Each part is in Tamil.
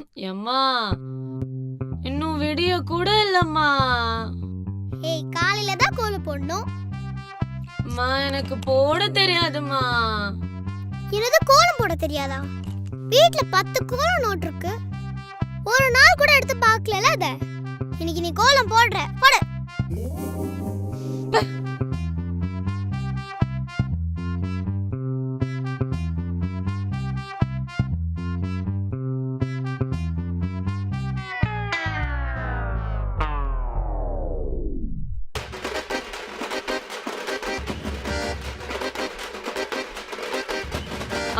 எம்மா இன்னும் விடிய கூட இல்லம்மா. ஏய் காலையில தான் கோலம் போடணும். அம்மா எனக்கு போட தெரியாதும்மா. என்னது கோலம் போட தெரியாதா? வீட்ல பத்து கோலம் நோட் இருக்கு ஒரு நாள் கூட எடுத்து பார்க்கல அத? இன்னைக்கு நீ கோலம் போடுற. போடு.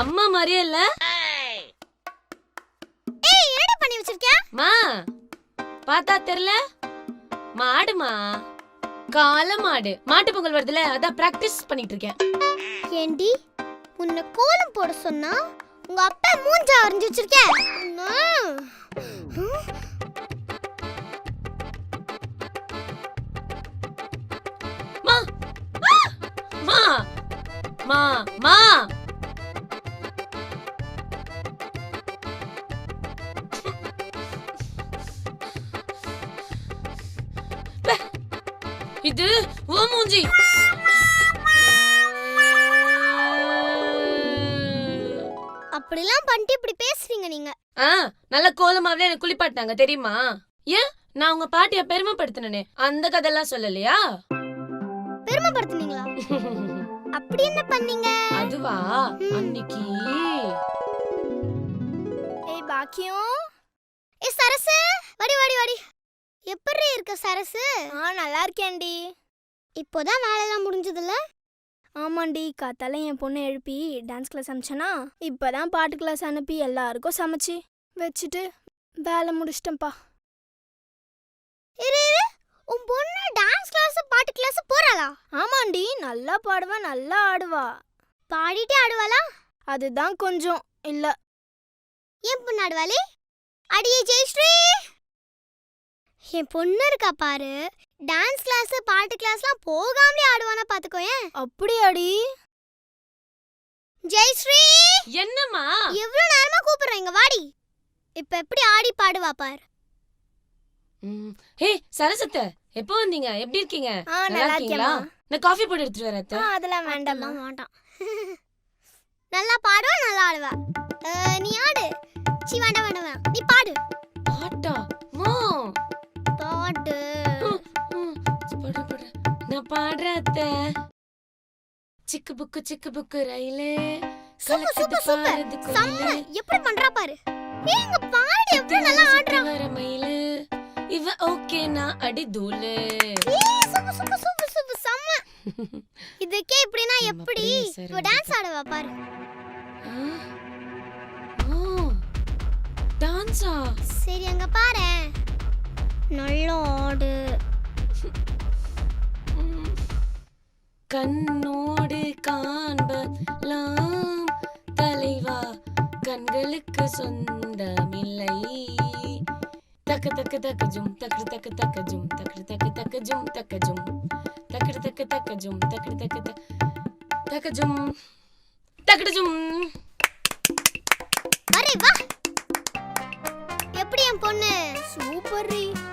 அம்மா மாதிரியே இல்ல? ஏய் என்னடி பண்ணி வச்சிருக்க மா பார்த்தா தெரியல? மாடுமா? கால மாடு. மாட்டு பொங்கல் வருதுல அதான் பிராக்டிஸ் பண்ணிட்டு இருக்கேன். ஏண்டி உன்னை கோலம் போட சொன்னா உங்க அப்பா மூஞ்ச அரைஞ்சு வச்சிருக்க? மா! மா. மா மா. இது ஓ மூஞ்சி அப்படிலாம் பண்ணிட்டு இப்படி பேசுறீங்க நீங்க. ஆ நல்ல கோலமாவில எனக்கு குளிப்பாட்டினாங்க தெரியுமா? ஏன்? நான் உங்க பாட்டிய பெருமைப்படுத்தினனே. அந்த கதையெல்லாம் சொல்லலையா? பெருமைப்படுத்துனீங்களா? அப்படி என்ன பண்ணீங்க? அதுவா? அன்னைக்கு. ஏய் பாக்கியம். ஏய் சரசு வாடி வாடி வாடி எப்படி இருக்க சரசு. ஆ நல்லா இருக்கேன்டி. இப்போதான் வேலையெல்லாம் முடிஞ்சதுல ஆமாண்டி காத்தால என் பொண்ணை எழுப்பி டான்ஸ் கிளாஸ் அனுப்பிச்சேனா? இப்பதான் பாட்டு கிளாஸ் அனுப்பி எல்லாருக்கும் சமைச்சு வச்சுட்டு வேலை முடிச்சிட்டேன்ப்பா. இரு இரு. உன் பொண்ணு டான்ஸ் கிளாஸ் பாட்டு கிளாஸ் போறாளா? ஆமாண்டி நல்லா பாடுவா நல்லா ஆடுவா. பாடிட்டே ஆடுவாளா? அதுதான் கொஞ்சம் இல்ல. ஏன் பொண்ணு ஆடுவாளே? அடியே ஜெயஸ்ரீ! என் பொண்ணு இருக்கா பாரு. டான்ஸ் கிளாஸ் பாட்டு கிளாஸ்லாம் போகாமலே ஆடுவானா பாத்துக்கோயேன் அப்படியாடி? ஜெயஸ்ரீ! என்னம்மா? எவ்வளவு நேரமா கூப்பிடுறேன் இங்க வாடி. இப்ப எப்படி ஆடி பாடுவா பாரு. ஹே சரசத்த எப்போ வந்தீங்க? எப்படி இருக்கீங்க? நல்லா இருக்கீங்களா? நான் காஃபி போட்டு எடுத்துட்டு வரேன் அத்தை. ஆ அதெல்லாம் வேண்டாம்மா. அதெல்லாம் வேண்டாம். நல்லா பாடுவா நல்லா ஆடுவா. நீ ஆடு. சி வேண்டாம் வேண்டாம் வேண்டாம். நீ பாடு. அத்தை சிக்கு புக்கு சிக்கு புக்கு ரயிலே. Super super super. செம்ம. எப்படி பண்றா பாரு. ஏய் இங்க பாடு எவ்வளவு நல்லா ஆடுறா. வர மயிலு. இவ ஓகே நான் அடி தூளு ஏய் சூப்பர் சூப்பர் சூப்பர் சூப்பர். செம்ம. இதுக்கே இப்படினா எப்படி? சரி டான்ஸ் ஆடுவா பாரு. டான்ஸா சரி அங்க பாரு. நல்லா ஆடு. கண்ணோடு காண்பலாம். தலைவா கண்களுக்கு சொந்தமில்லை. தக்க தக்க தக்க ஜும் தக்கு தக்க தக்க ஜும் தக்கு தக்க தக்க ஜும் தக்க ஜும் தக்கு தக்க தக்க ஜும் தக்கு தக்க தக்க தக்க ஜும் தக்கடு ஜும் அரே வா. எப்படி என் பொண்ணு? சூப்பர்